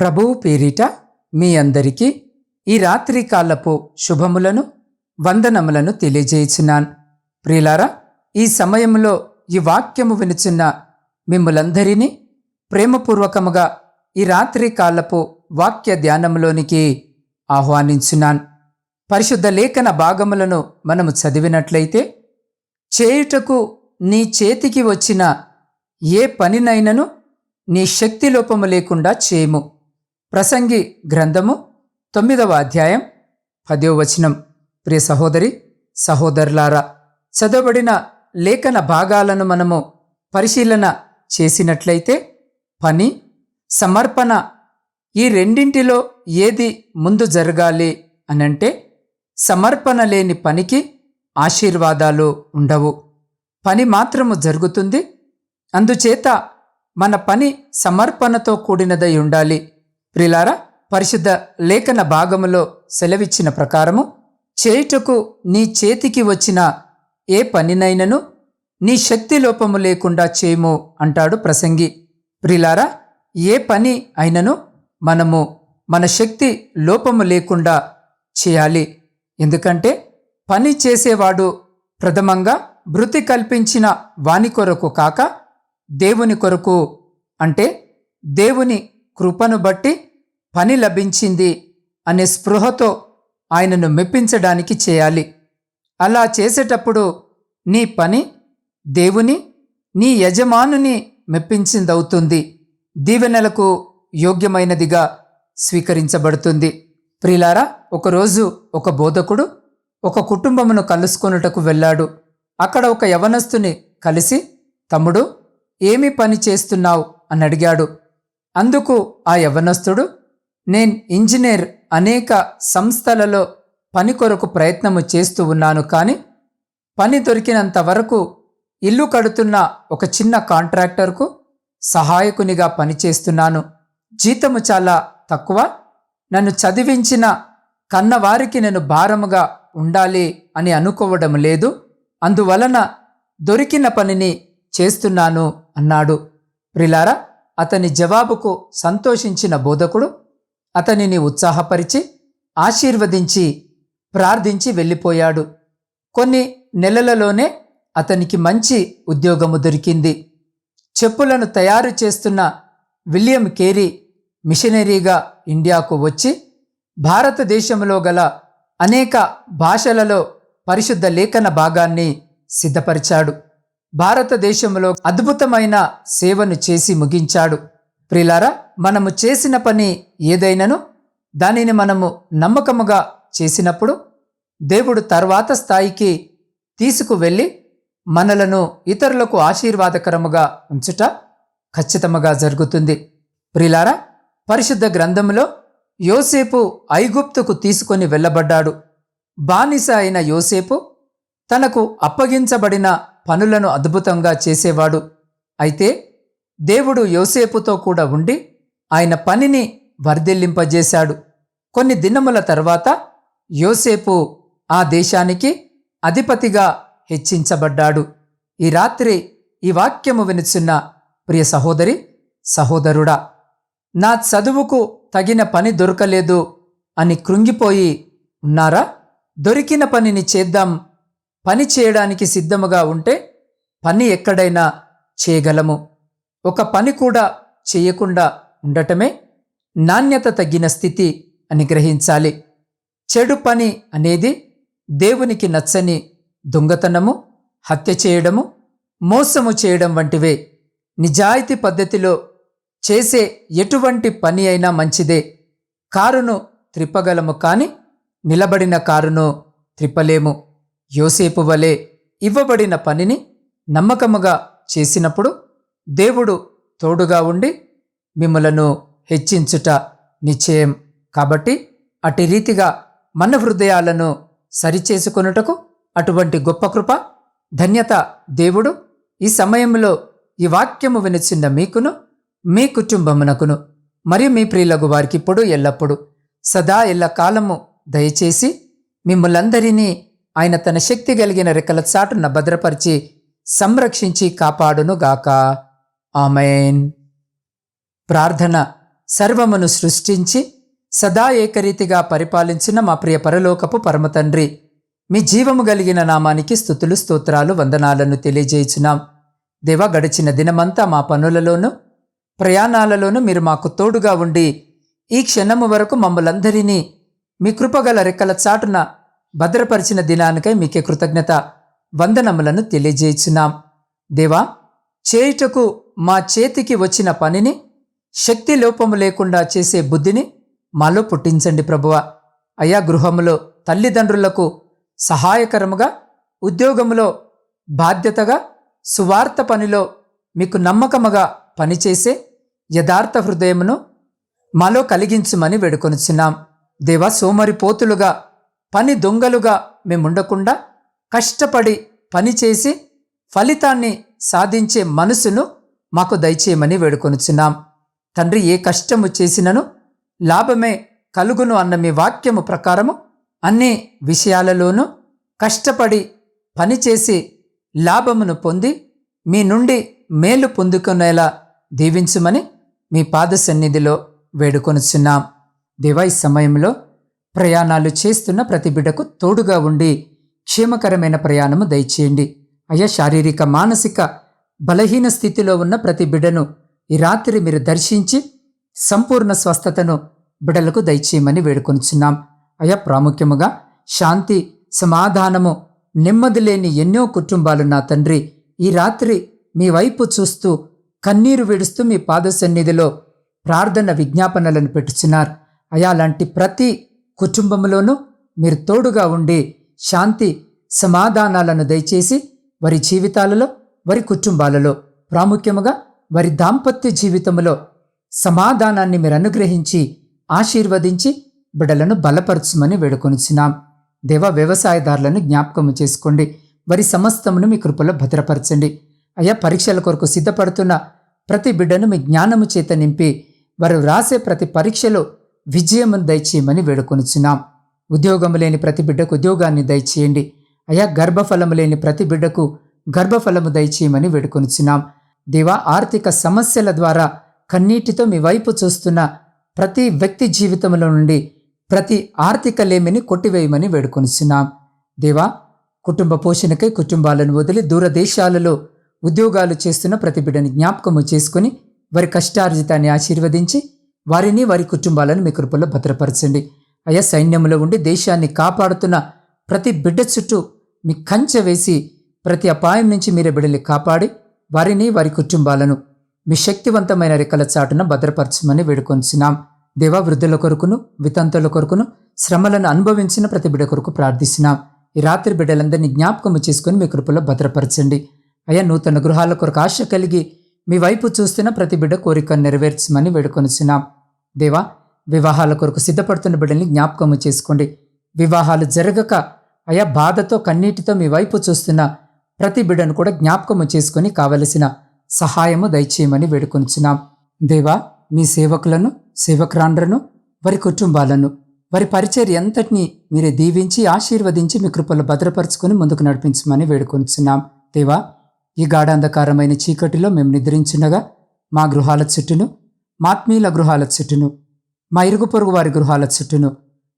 ప్రభువు పేరిట మీ అందరికీ ఈ రాత్రి కాలపు శుభములను వందనములను తెలియజేయుచున్నాను. ప్రియులారా ఈ సమయంలో ఈ వాక్యము వినుచున్న మిమ్మలందరినీ ప్రేమపూర్వకముగా ఈ రాత్రి కాలపు వాక్య ధ్యానంలోనికి ఆహ్వానించున్నాను. పరిశుద్ధ లేఖన భాగములను మనము చదివినట్లయితే చేయుటకు నీ చేతికి వచ్చిన ఏ పనినైనను నీ శక్తి లోపము లేకుండా చేయము. ప్రసంగి గ్రంథము తొమ్మిదవ అధ్యాయం పదో వచనం. ప్రియ సహోదరి సహోదరులారా చదవబడిన లేఖన భాగాలను మనము పరిశీలన చేసినట్లయితే పని సమర్పణ ఈ రెండింటిలో ఏది ముందు జరగాలి అనంటే సమర్పణ లేని పనికి ఆశీర్వాదాలు ఉండవు. పని మాత్రము జరుగుతుంది అందుచేత మన పని సమర్పణతో కూడినదై ఉండాలి. ప్రిలారా పరిశుద్ధ లేఖన భాగములో సెలవిచ్చిన ప్రకారము చేయుటకు నీ చేతికి వచ్చిన ఏ పనినైనను నీ శక్తి లోపము లేకుండా చేయము అంటాడు ప్రసంగి. ప్రిలారా ఏ పని అయినను మనము మన శక్తి లోపము లేకుండా చేయాలి. ఎందుకంటే పని చేసేవాడు ప్రథమంగా భృతి కల్పించిన వాని కొరకు కాక దేవుని కొరకు అంటే దేవుని కృపను బట్టి పని లభించింది అనే స్పృహతో ఆయనను మెప్పించడానికి చేయాలి. అలా చేసేటప్పుడు నీ పని దేవుని నీ యజమానుని మెప్పించిందవుతుంది. దీవెనలకు యోగ్యమైనదిగా స్వీకరించబడుతుంది. ప్రిలారా ఒకరోజు ఒక బోధకుడు ఒక కుటుంబమును కలుసుకొనుటకు వెళ్ళాడు. అక్కడ ఒక యవనస్తుని కలిసి తమ్ముడు ఏమి పని చేస్తున్నావు? అని అడిగాడు. అందుకు ఆ యవనస్తుడు నేను ఇంజనీర్ అనేక సంస్థలలో పని కొరకు ప్రయత్నము చేస్తూ ఉన్నాను కానీ పని దొరికినంత వరకు ఇల్లు కడుతున్న ఒక చిన్న కాంట్రాక్టర్కు సహాయకునిగా పనిచేస్తున్నాను జీతము చాలా తక్కువ. నన్ను చదివించిన కన్నవారికి నేను భారముగా ఉండాలి అని అనుకోవడం లేదు. అందువలన దొరికిన పనిని చేస్తున్నాను అన్నాడు. ప్రిలారా అతని జవాబుకు సంతోషించిన బోధకుడు అతనిని ఉత్సాహపరిచి ఆశీర్వదించి ప్రార్థించి వెళ్ళిపోయాడు. కొన్ని నెలలలోనే అతనికి మంచి ఉద్యోగము దొరికింది. చెప్పులను తయారు చేస్తున్న విలియం కేరీ మిషనరీగా ఇండియాకు వచ్చి భారతదేశంలో గల అనేక భాషలలో పరిశుద్ధ లేఖన భాగాన్ని సిద్ధపరిచాడు. భారతదేశంలో అద్భుతమైన సేవను చేసి ముగించాడు. ప్రిలారా మనము చేసిన పని ఏదైనను దానిని మనము నమ్మకముగా చేసినప్పుడు దేవుడు తర్వాత స్థాయికి తీసుకువెళ్ళి మనలను ఇతరులకు ఆశీర్వాదకరముగా ఉంచుట ఖచ్చితముగా జరుగుతుంది. ప్రిలారా పరిశుద్ధ గ్రంథంలో యోసేపు ఐగుప్తుకు తీసుకొని వెళ్ళబడ్డాడు. బానిస అయిన యోసేపు తనకు అప్పగించబడిన పనులను అద్భుతంగా చేసేవాడు. అయితే దేవుడు యోసేపుతో కూడా ఉండి ఆయన పనిని వర్ధిల్లింపజేశాడు. కొన్ని దినముల తర్వాత యోసేపు ఆ దేశానికి అధిపతిగా హెచ్చించబడ్డాడు. ఈ రాత్రి ఈ వాక్యము వినుచున్న ప్రియ సహోదరి సహోదరుడా నా చదువుకు తగిన పని దొరకలేదు అని కృంగిపోయి ఉన్నారా? దొరికిన పనిని చేద్దాం పని చేయడానికి సిద్ధముగా ఉంటే పని ఎక్కడైనా చేయగలము. ఒక పని కూడా చేయకుండా ఉండటమే నాణ్యత తగ్గిన స్థితి అని గ్రహించాలి. చెడు పని అనేది దేవునికి నచ్చని దొంగతనము హత్య చేయడము మోసము చేయడం వంటివే. నిజాయితీ పద్ధతిలో చేసే ఎటువంటి పని అయినా మంచిదే. కారును త్రిప్పగలము కాని నిలబడిన కారును త్రిప్పలేము. యోసేపు వలె ఇవ్వబడిన పనిని నమ్మకముగా చేసినప్పుడు దేవుడు తోడుగా ఉండి మిమ్మలను హెచ్చించుట నిశ్చయం. కాబట్టి అటు రీతిగా మన హృదయాలను సరిచేసుకొనుటకు అటువంటి గొప్ప కృప ధన్యత దేవుడు ఈ సమయంలో ఈ వాక్యము వినిచిన్న మీకును మీ కుటుంబమునకును మరియు మీ ప్రియులకు వారికి ఇప్పుడు ఎల్లప్పుడు సదా ఎల్ల కాలము దయచేసి మిమ్మలందరినీ ఆయన తన శక్తి కలిగిన రెక్కల చాటున భద్రపరిచి సంరక్షించి కాపాడునుగాక. ఆమెన్. ప్రార్థన సర్వమును సృష్టించి సదా ఏకరీతిగా పరిపాలించిన మా ప్రియ పరలోకపు పరమతండ్రి మీ జీవము కలిగిన నామానికి స్థుతులు స్తోత్రాలు వందనాలను తెలియజేయుచున్నాం. దేవా గడిచిన దినమంతా మా పనులలోనూ ప్రయాణాలలోనూ మీరు మాకు తోడుగా ఉండి ఈ క్షణము వరకు మమ్మలందరినీ మీ కృపగల రెక్కల చాటున భద్రపరిచిన దినానికై మీకే కృతజ్ఞత వందనములను తెలియజేయుచున్నాం. దేవా చేయుటకు మా చేతికి వచ్చిన పనిని శక్తి లోపము లేకుండా చేసే బుద్ధిని మాలో పుట్టించండి ప్రభువ. అయా గృహములో తల్లిదండ్రులకు సహాయకరముగా ఉద్యోగములో బాధ్యతగా సువార్త పనిలో మీకు నమ్మకముగా పనిచేసే యథార్థ హృదయమును మాలో కలిగించుమని వేడుకొనుచున్నాం. దేవా సోమరిపోతులుగా పని దొంగలుగా మేముండకుండా కష్టపడి పనిచేసి ఫలితాన్ని సాధించే మనసును మాకు దయచేయమని వేడుకొనుచున్నాం. తండ్రి ఏ కష్టము చేసినను లాభమే కలుగును అన్న మీ వాక్యము ప్రకారము అన్ని విషయాలలోనూ కష్టపడి పనిచేసి లాభమును పొంది మీ నుండి మేలు పొందుకునేలా దీవించుమని మీ పాద సన్నిధిలో వేడుకొనుచున్నాం. దేవా ఈ సమయంలో ప్రయాణాలు చేస్తున్న ప్రతి బిడ్డకు తోడుగా ఉండి క్షేమకరమైన ప్రయాణము దయచేయండి. అయ్యా శారీరక మానసిక బలహీన స్థితిలో ఉన్న ప్రతి బిడ్డను ఈ రాత్రి మీరు దర్శించి సంపూర్ణ స్వస్థతను బిడలకు దయచేయమని వేడుకొనిచున్నాం. అయా ప్రాముఖ్యముగా శాంతి సమాధానము నెమ్మది లేని ఎన్నో కుటుంబాలు నా తండ్రి. ఈ రాత్రి మీ వైపు చూస్తూ కన్నీరు విడుస్తూ మీ పాద సన్నిధిలో ప్రార్థన విజ్ఞాపనలను పెట్టుచున్నారు. అయా లాంటి ప్రతి కుటుంబంలోనూ మీరు తోడుగా ఉండి శాంతి సమాధానాలను దయచేసి వారి జీవితాలలో వారి కుటుంబాలలో ప్రాముఖ్యముగా వారి దాంపత్య జీవితంలో సమాధానాన్ని మీరు అనుగ్రహించి ఆశీర్వదించి బిడలను బలపరచుమని వేడుకొనిచున్నాం. దేవ వ్యవసాయదారులను జ్ఞాపకము చేసుకోండి. వారి సమస్తమును మీ కృపలో భద్రపరచండి. అయ్యా పరీక్షల కొరకు సిద్ధపడుతున్న ప్రతి బిడ్డను మీ జ్ఞానము చేత నింపి వారు రాసే ప్రతి పరీక్షలో విజయం దయచేయమని వేడుకొనిచున్నాం. ఉద్యోగము లేని ప్రతి బిడ్డకు ఉద్యోగాన్ని దయచేయండి. అయా గర్భఫలము లేని ప్రతి బిడ్డకు గర్భఫలము దయచేయమని వేడుకొనిచున్నాం. దేవా ఆర్థిక సమస్యల ద్వారా కన్నీటితో మీ వైపు చూస్తున్న ప్రతి వ్యక్తి జీవితంలో నుండి ప్రతి ఆర్థిక లేమిని కొట్టివేయమని వేడుకొనిచున్నాం. దేవా కుటుంబ పోషణకై కుటుంబాలను వదిలి దూరదేశాలలో ఉద్యోగాలు చేస్తున్న ప్రతి బిడ్డని జ్ఞాపకము చేసుకుని వారి కష్టార్జితాన్ని ఆశీర్వదించి వారిని వారి కుటుంబాలను మీ కృపల్లో భద్రపరచండి. అయ్యా సైన్యంలో ఉండి దేశాన్ని కాపాడుతున్న ప్రతి బిడ్డ చుట్టూ మీ కంచె వేసి ప్రతి అపాయం నుంచి మీరే బిడ్డల్ని కాపాడి వారిని వారి కుటుంబాలను మీ శక్తివంతమైన రెక్కల చాటున భద్రపరచమని వేడుకొంచున్నాం దేవా వృద్ధుల కొరకును వితంతుల కొరకును శ్రమలను అనుభవించిన ప్రతి బిడ్డ కొరకు ప్రార్థిస్తున్నాం. ఈ రాత్రి బిడ్డలందరినీ జ్ఞాపకము చేసుకుని మీ కృపలో భద్రపరచండి. అయ్యా నూతన గృహాల కొరకు ఆశ కలిగి మీ వైపు చూస్తున్న ప్రతి బిడ్డ కోరిక నెరవేర్చమని వేడుకొనిచున్నాం. దేవా వివాహాల కొరకు సిద్ధపడుతున్న బిడ్డల్ని జ్ఞాపకము చేసుకోండి. వివాహాలు జరగక అయా బాధతో కన్నీటితో మీ వైపు చూస్తున్న ప్రతి బిడ్డను కూడా జ్ఞాపకము చేసుకుని కావలసిన సహాయము దయచేయమని వేడుకొనిచున్నాం. దేవా మీ సేవకులను సేవకురాండ్రను వారి కుటుంబాలను వారి పరిచర్య ఎంతటిని మీరే దీవించి ఆశీర్వదించి మీ కృపలు భద్రపరుచుకొని ముందుకు నడిపించమని వేడుకొనిచున్నాం. దేవా ఈ గాఢాంధకారమైన చీకటిలో మేము నిద్రించుండగా మా గృహాల చుట్టూను మాత్మీయుల గృహాల చుట్టూను మా ఇరుగు పొరుగు వారి గృహాల చుట్టూను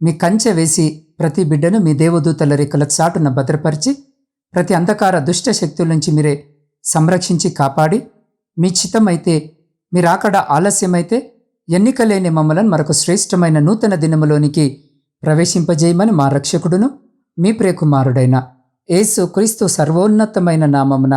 మీ కంచె వేసి ప్రతి బిడ్డను మీ దేవదూతల రేఖల చాటున భద్రపరిచి ప్రతి అంధకార దుష్ట శక్తుల నుంచి మీరే సంరక్షించి కాపాడి మీ చిత్తమైతే మీరాకడ ఆలస్యమైతే ఎన్నికలేని మమ్మలను మరొక శ్రేష్టమైన నూతన దినములోనికి ప్రవేశింపజేయమని మా రక్షకుడును మీ ప్రియకుమారుడైన యేసు క్రీస్తు సర్వోన్నతమైన నామమున